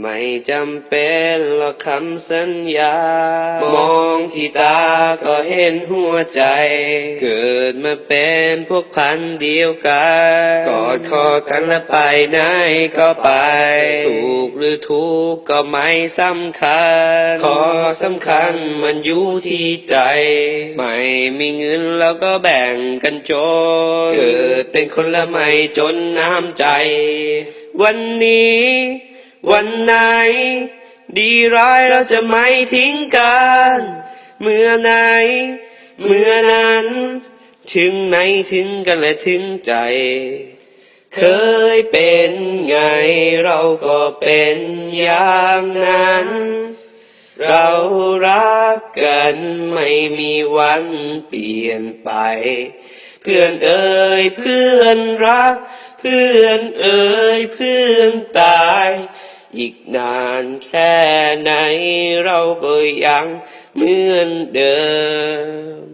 ไม่จำเป็นหรอกคำสัญญา มองที่ตาก็เห็นหัวใจ เกิดมาเป็นพวกพันเดียวกัน กอดคอกันและไปไหนก็ไป สุขหรือทุกข์ก็ไม่สำคัญ ขอสำคัญมันอยู่ที่ใจ ไม่มีเงินแล้วก็แบ่งกันจน เกิดเป็นคนละไม่จนน้ำใจ วันนี้ วันไหน ดีร้ายเราจะไม่ทิ้งกัน เมื่อไหน เมื่อนั้น ถึงไหนถึงกันและถึงใจ เคยเป็นไงเราก็เป็นอย่างนั้น เรารักกันไม่มีวันเปลี่ยนไป เพื่อนเอ่ยเพื่อนรัก เพื่อนเอ่ยเพื่อนตาย อีกนานแค่ไหนเราก็ยังเหมือนเดิม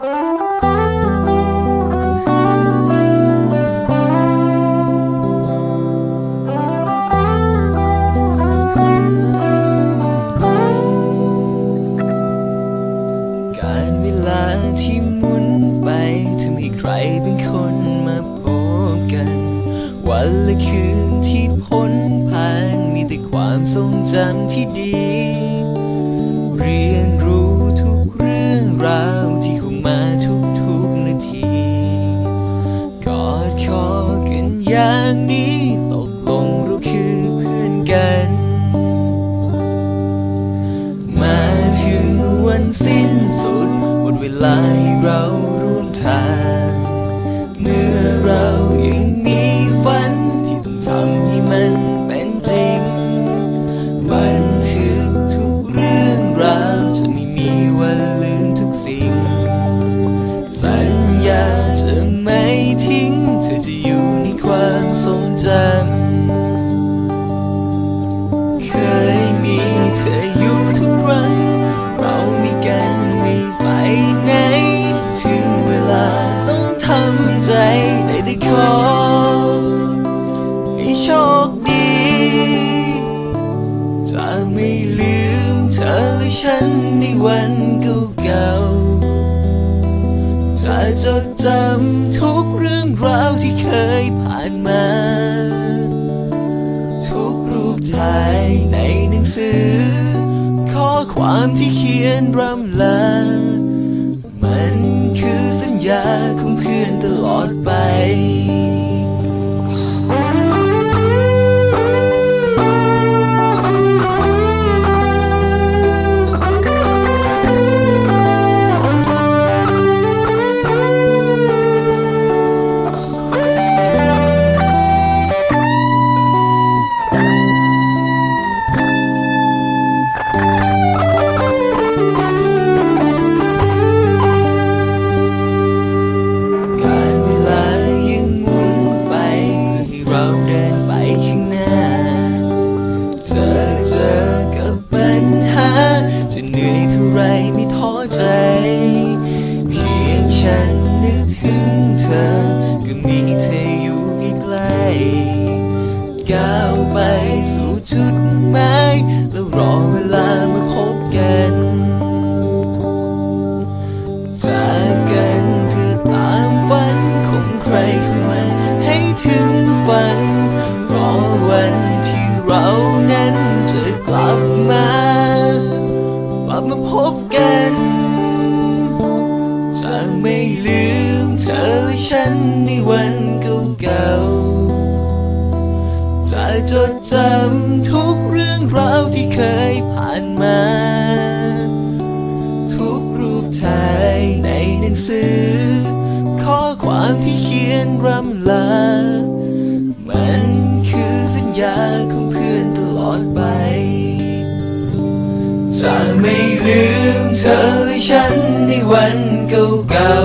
อ คืนที่พ้นผ่านมีแต่ความทรงจำที่ดี ฉันในวันเก่าๆจะจดจำทุกเรื่องราวที่เคยผ่านมา ทุกรูปถ่ายในหนังสือ ข้อความที่เขียนรำลา จะจดจำทุกเรื่องราวที่เคยผ่านมา ทุกรูปถ่ายในหนังสือ ข้อความที่เขียนรำลา มันคือสัญญาของเพื่อนตลอดไป จะไม่ลืมเธอและฉันในวันเก่า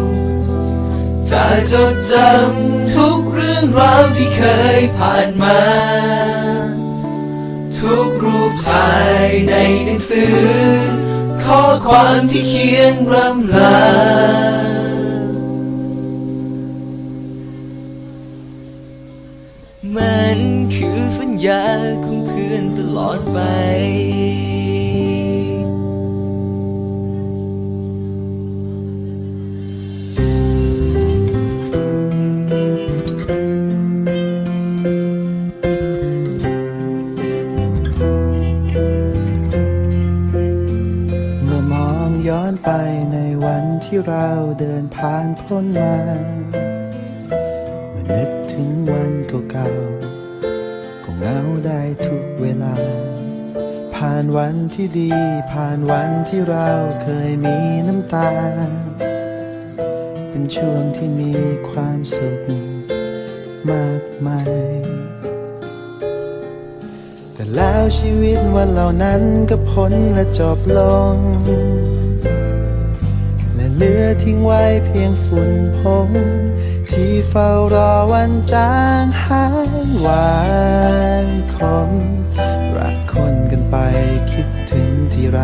ๆจะจดจำทุก รื่องราวที่เคยผ่านมา ทุกรูปถ่ายในหนังสือ ข้อความที่เขียนรำลา ที่เราเดินผ่านพ้นมาเมื่อนึกถึงวันเก่าๆก็เหงาได้ทุกเวลา ผ่านวันที่ดี ผ่านวันที่เราเคยมีน้ำตา เป็นช่วงที่มีความสุขมากมายแต่แล้วชีวิตวันเหล่านั้นก็พ้นและจบลง เหลือทิ้งไว้เพียงฝุ่นพงที่เฝ้ารอวันจางหายหวานคมรักคนกันไปคิดถึงที่ไร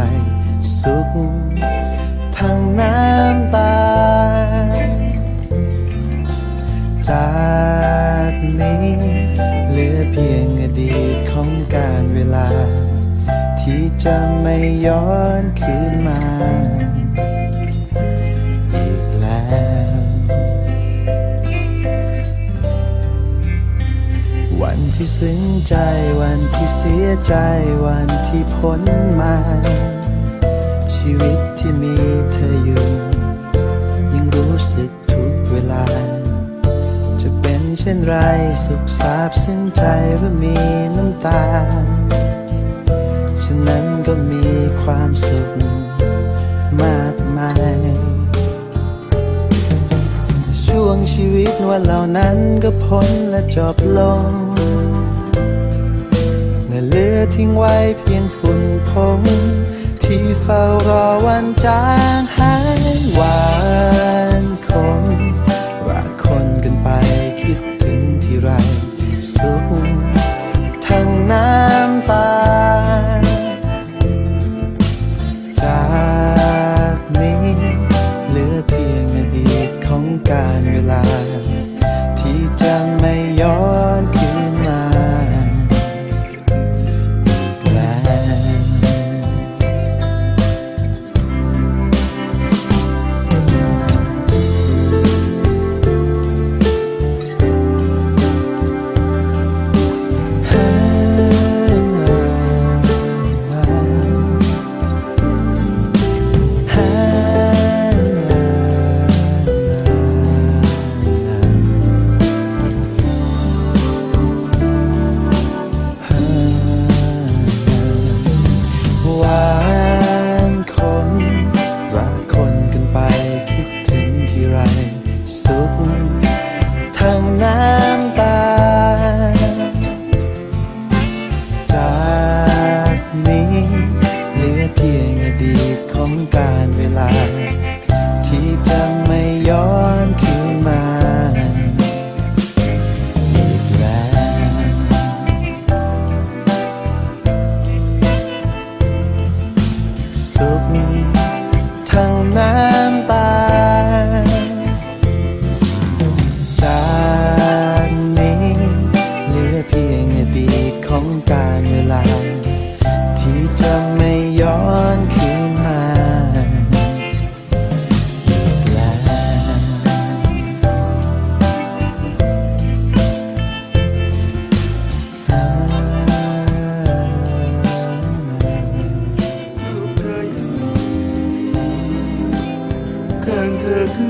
สุขทั้งน้ำตา จากนี้เหลือเพียงอดีตของการเวลา ที่จะไม่ย้อนคืนมา ที่ซึ้งใจวันที่เสียใจวันที่พ้นมา ชีวิตที่มีเธออยู่ยังรู้สึกทุกเวลา จะเป็นเช่นไรสุขสาบซึ้งใจหรือมีน้ำตา ฉะนั้นก็มีความสุขมากมาย วงชีวิตว่าเหล่านั้นก็พ้นและจบลงและเหลือทิ้งไว้เพียงฝุ่นผงที่เฝ้ารอวันจางหายหวานคงรักคนกันไปคิดถึงที่ไร